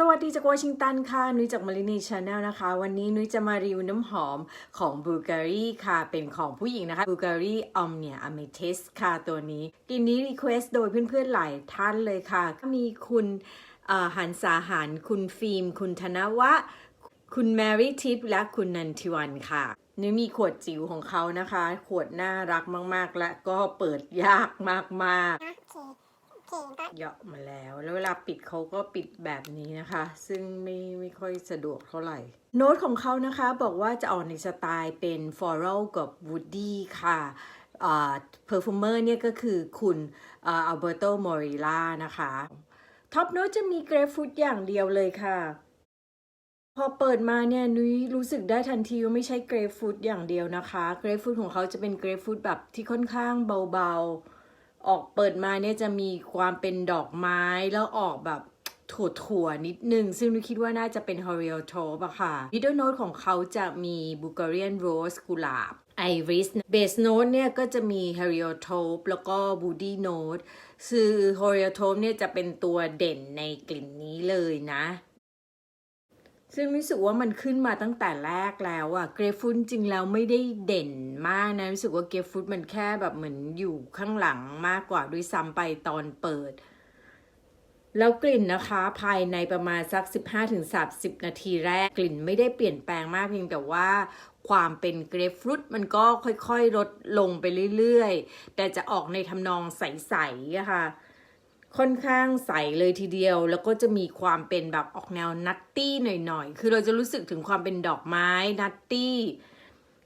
สวัสดีจากวอชิงตันค่ะ นุ้ยจากมารินีชาแนลนะคะ วันนี้นุ้ยจะมารีวิวน้ำหอมของบูการีค่ะ เป็นของผู้หญิงนะคะบูการีออมเนียอเมเทสค่ะตัวนี้กลินนี้รีเควสโดยเพื่อนๆหลายท่านเลยค่ะก็มีคุณหันสาหารคุณฟิล์ม คุณธนวะ คุณแมรี่ทิพย์และคุณนันทิวันค่ะนุ้ยมีขวดจิ๋วของเขานะคะ ขวดน่ารักมากๆ และก็เปิดยากมากๆ เคโอเคก็เหยาะมาแล้ว แล้วเวลาปิดเขาก็ปิดแบบนี้นะคะ ซึ่งไม่ไม่ค่อยสะดวกเท่าไหร่ โน้ตของเขานะคะบอกว่าจะออกในสไตล์เป็น floral กับ woody ค่ะอ่า perfumer เนี่ยก็คือคุณอ่า Alberto Morilla นะคะ ท็อปโน้ตจะมีเกรฟฟูดอย่างเดียวเลยค่ะ พอเปิดมาเนี่ยนุ้ยรู้สึกได้ทันทีว่าไม่ใช่เกรฟฟูดอย่างเดียวนะคะ เกรฟฟูดของเขาจะเป็นเกรฟฟูดแบบที่ค่อนข้างเบาๆ ออกเปิดมาเนี่ยจะมีความเป็นดอกไม้แล้วออกแบบถั่วๆนิดนึง ซึ่งนุคิดว่าน่าจะเป็น h o r i o t o p e อะค่ะ middle note ของเขาจะมี Bulgarian Rose กุหลาบ Iris base note เนี่ยก็จะมี h a r i o t o p e แล้วก็ Woody note คือ h o r i o t o p e เนี่ยจะเป็นตัวเด่นในกลิ่นนี้เลยนะ ซึ่งรู้สึกว่ามันขึ้นมาตั้งแต่แรกแล้วอะเกรฟฟูดจริงแล้วไม่ได้เด่นมากนะ รู้สึกว่าเกรฟฟูดมันแค่แบบเหมือนอยู่ข้างหลังมากกว่าด้วยซ้ำไปตอนเปิด แล้วกลิ่นนะคะภายในประมาณสัก 15-30 นาทีแรกกลิ่นไม่ได้เปลี่ยนแปลงมากเพียงแต่ว่าความเป็นเกรฟฟรุตมันก็ค่อยๆ ลดลงไปเรื่อยๆ แต่จะออกในทำนองใสๆค่ะ ค่อนข้างใสเลยทีเดียว แล้วก็จะมีความเป็นแบบออกแนวนัตตี้หน่อยๆ คือเราจะรู้สึกถึงความเป็นดอกไม้นัตตี้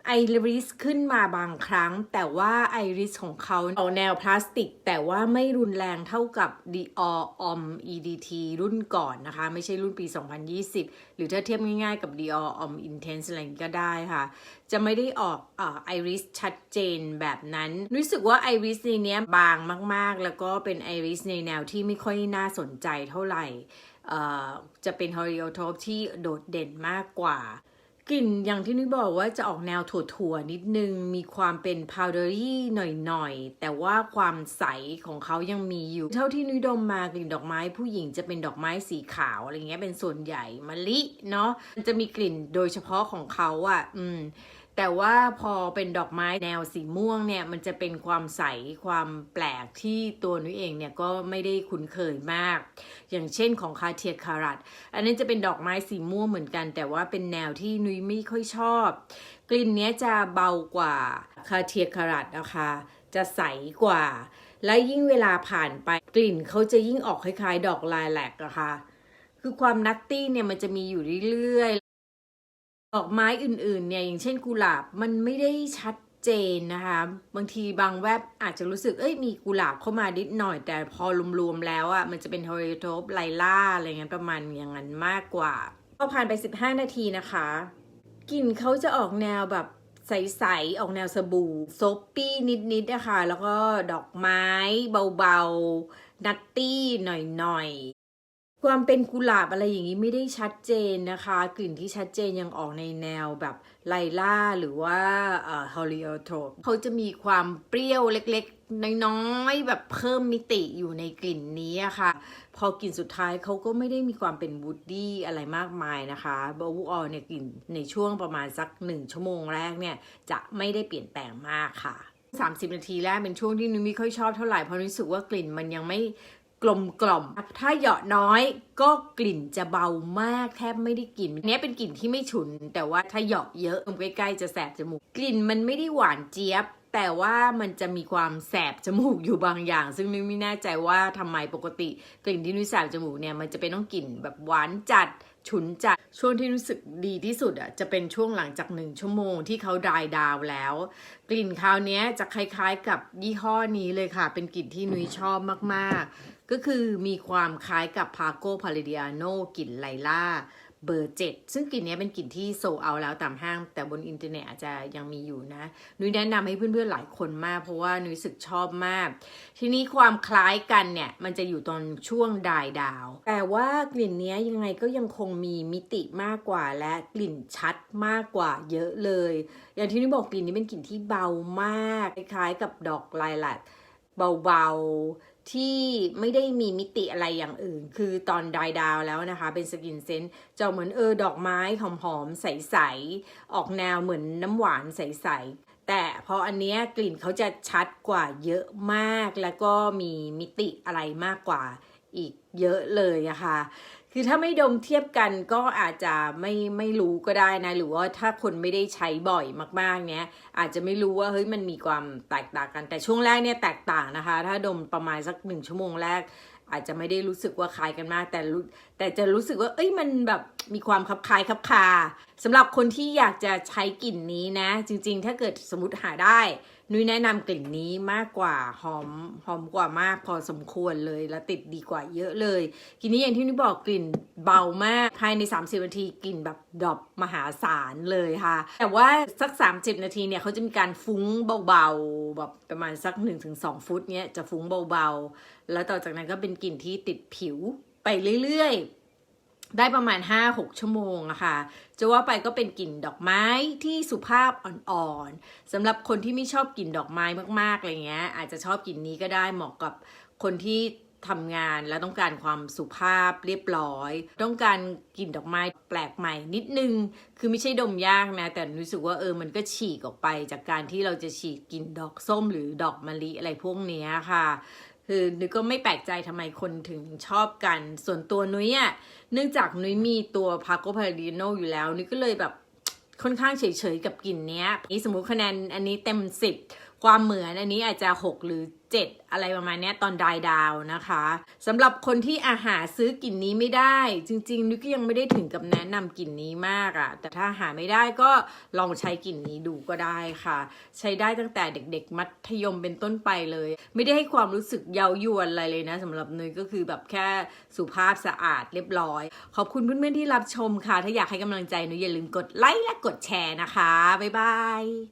ไอริสขึ้นมาบางครั้ง แต่ว่าไอริสของเขาออกแนวพลาสติก แต่ว่าไม่รุนแรงเท่ากับ Dior Om EDT รุ่นก่อนนะคะ ไม่ใช่รุ่นปี 2020 หรือถ้าเทียบง่ายๆกับ Dior Om Intense อะไรอย่างนี้ก็ได้ค่ะ จะไม่ได้ออกไอริสชัดเจนแบบนั้น รู้สึกว่าไอริสในเนี้ยบางมากๆ แล้วก็เป็นไอริสในแนวที่ไม่ค่อยน่าสนใจเท่าไหร่จะเป็น h o r i o t o p e ที่โดดเด่นมากกว่า กลิ่นอย่างที่นุ้ยบอกว่าจะออกแนวถั่วๆนิดนึง มีความเป็นพาวเดอรี่หน่อยๆ แต่ว่าความใสของเขายังมีอยู่ เท่าที่นุ้ยดมมากลิ่นดอกไม้ผู้หญิงจะเป็นดอกไม้สีขาวอะไรเงี้ยเป็นส่วนใหญ่มะลิเนาะมันจะมีกลิ่นโดยเฉพาะของเขาอะ่ะ อืม แต่ว่าพอเป็นดอกไม้แนวสีม่วงเนี่ยมันจะเป็นความใสความแปลกที่ตัวนุ้ยเองเนี่ยก็ไม่ได้คุ้นเคยมาก อย่างเช่นของคาเทียคารัตอันนี้จะเป็นดอกไม้สีม่วงเหมือนกัน แต่ว่าเป็นแนวที่นุ้ยไม่ค่อยชอบ กลิ่นเนี้ยจะเบากว่าคาเทียคารัตนะคะจะใสกว่า และยิ่งเวลาผ่านไปกลิ่นเขาจะยิ่งออกคล้ายๆ ดอกลายแหลกอะคะคือความนัตตี้เนี่ยมันจะมีอยู่เรื่อย ดอกไม้อื่นๆเนี่ยอย่างเช่นกุหลาบมันไม่ได้ชัดเจนนะคะบางทีบางแวบอาจจะรู้สึกเอ้ยมีกุหลาบเข้ามานิดหน่อย แต่พอรวมๆแล้วอะ่ะมันจะเป็นโฮริโทปไลล่าอะไรเงี้ยประมาณอย่างนั้นมากกว่าพอผ่านไป 15 นาทีนะคะกลิ่นเขาจะออกแนวแบบใสๆออกแนวสบู่ซปปี้นิดๆนะคะแล้วก็ดอกไม้เบาๆนัตตี้หน่อย ความเป็นกุหลาบอะไรอย่างนี้ไม่ได้ชัดเจนนะคะ กลิ่นที่ชัดเจนยังออกในแนวแบบไลล่าหรือว่าฮอลิโอโทปเขาจะมีความเปรี้ยวเล็กๆ น้อยๆ แบบเพิ่มมิติอยู่ในกลิ่นนี้ะค่ะ พอกลิ่นสุดท้ายเขาก็ไม่ได้มีความเป็นวูดดี้อะไรมากมายนะคะบอวูออเนี่ยกลิ่นในช่วงประมาณสักหนึ่งชั่วโมงแรกเนี่ย จะไม่ได้เปลี่ยนแปลงมากค่ะ 30 นาทีแรกเป็นช่วงที่นุ้ยไม่ค่อยชอบเท่าไหร่เพราะรู้สึกว่ากลิ่นมันยังไม่ กลมกล่อม ถ้าเหยาะน้อยก็กลิ่นจะเบามากแทบไม่ได้กลิ่นเนี้ยเป็นกลิ่นที่ไม่ฉุน แต่ว่าถ้าเหยาะเยอะใกล้ๆจะแสบจมูก กลิ่นมันไม่ได้หวานเจี๊ยบ แต่ว่ามันจะมีความแสบจมูกอยู่บางอย่าง ซึ่งนุ้ยไม่แน่ใจว่าทำไมปกติกลิ่นที่นุ้ยแสบจมูกเนี่ยมันจะเป็นต้องกลิ่นแบบหวานจัดฉุนจัดช่วงที่รู้สึกดีที่สุดอะจะเป็นช่วงหลังจากหนึ่งชั่วโมงที่เขาดายดาวแล้ว กลิ่นคราวนี้จะคล้ายๆกับยี่ห้อนี้เลยค่ะ เป็นกลิ่นที่นุ้ยชอบมากๆ ก็คือมีความคล้ายกับพาโกพาเลเดียโนกลิ่นไลล่า เบอร์เจ็ดซึ่งกลิ่นนี้เป็นกลิ่นที่โซเอาแล้วตามห้าง แต่บนอินเทอร์เน็ตอาจจะยังมีอยู่นะ นุ้ยแนะนำให้เพื่อนๆหลายคนมาก เพราะว่านุ้ยรู้สึกชอบมาก ทีนี้ความคล้ายกันเนี่ย มันจะอยู่ตอนช่วงดายดาว แต่ว่ากลิ่นนี้ยังไงก็ยังคงมีมิติมากกว่าและกลิ่นชัดมากกว่าเยอะเลย อย่างที่นุ้ยบอกกลิ่นนี้เป็นกลิ่นที่เบามาก คล้ายๆกับดอกไลลักเบาๆ ที่ไม่ได้มีมิติอะไรอย่างอื่น คือตอนดายดาวแล้วนะคะ เป็นสกินเซนต์จะเหมือนเออดอกไม้หอมๆใสๆออกแนวเหมือนน้ำหวานใสๆแต่พออันเนี้ยกลิ่นเขาจะชัดกว่าเยอะมากแล้วก็มีมิติอะไรมากกว่าอีกเยอะเลยนะคะ คือถ้าไม่ดมเทียบกันก็อาจจะไม่ไม่รู้ก็ได้นะ หรือว่าถ้าคนไม่ได้ใช้บ่อยมากๆเนี้ยอาจจะไม่รู้ว่าเฮ้ยมันมีความแตกต่างกัน แต่ช่วงแรกเนี่ยแตกต่างนะคะ ถ้าดมประมาณสักหนึ่งชั่วโมงแรก อาจจะไม่ได้รู้สึกว่าคล้ายกันมาก แต่รู้แต่จะรู้สึกว่า เอ้ยมันแบบมีความคลับคล้ายคลับคาสำหรับคนที่อยากจะใช้กลิ่นนี้นะ จริง ๆ ถ้าเกิดสมมติหาได้ นุ้ยแนะนำกลิ่นนี้มากกว่าหอมหอมกว่ามากพอสมควรเลยและติดดีกว่าเยอะเลยกลิ่นนี้อย่างที่นุ้ยบอกกลิ่นเบามากภายใน 30นาทีกลิ่นแบบดรอปมหาศาลเลยค่ะ แต่ว่าสัก 30 นาทีเนี่ยเขาจะมีการฟุ้งเบาๆแบบประมาณสัก 1-2 ฟุตเนี้ยจะฟุ้งเบาๆ แล้วต่อจากนั้นก็เป็นกลิ่นที่ติดผิวไปเรื่อยๆ ได้ประมาณ 5-6 ชั่วโมงอะค่ะ จะว่าไปก็เป็นกลิ่นดอกไม้ที่สุภาพอ่อนๆสำหรับคนที่ไม่ชอบกลิ่นดอกไม้มากๆอะไรเงี้ย อาจจะชอบกลิ่นนี้ก็ได้เหมาะกับคนที่ทำงานแล้วต้องการความสุภาพเรียบร้อย ต้องการกลิ่นดอกไม้แปลกใหม่นิดนึง คือไม่ใช่ดมยากนะ แต่รู้สึกว่าเออมันก็ฉีกออกไปจากการที่เราจะฉีกกลิ่นดอกส้มหรือดอกมะลิอะไรพวกเนี้ยค่ะ คือนุ้ยก็ไม่แปลกใจทำไมคนถึงชอบกัน ส่วนตัวนุ้ยอะเนื่องจากนุ้ยมีตัวพาโกพาราดิโนอยู่แล้วนุ้ยก็เลยแบบค่อนข้างเฉยๆกับกลิ่นเนี้ยนี่สมมติคะแนนอันนี้เต็มสิบ ความเหมือนอันนี้อาจจะ 6 หรือ 7 อะไรประมาณนี้ตอนดายดาวนะคะสำหรับคนที่อาหาซื้อกลิ่นนี้ไม่ได้ จริงๆนุ้ยก็ยังไม่ได้ถึงกับแนะนำกลิ่นนี้มากอะ่ะ แต่ถ้าหาไม่ได้ก็ลองใช้กลิ่นนี้ดูก็ได้ค่ะ ใช้ได้ตั้งแต่เด็ก ๆ มัธยมเป็นต้นไปเลย ไม่ได้ให้ความรู้สึกเย้ายวนอะไรเลยนะสำหรับนุ้ยก็คือแบบแค่สุภาพสะอาดเรียบร้อย ขอบคุณเพื่อนๆที่รับชมค่ะ ถ้าอยากให้กำลังใจนุ้ยอย่าลืมกดไลค์และกดแชร์นะคะบ๊ายบาย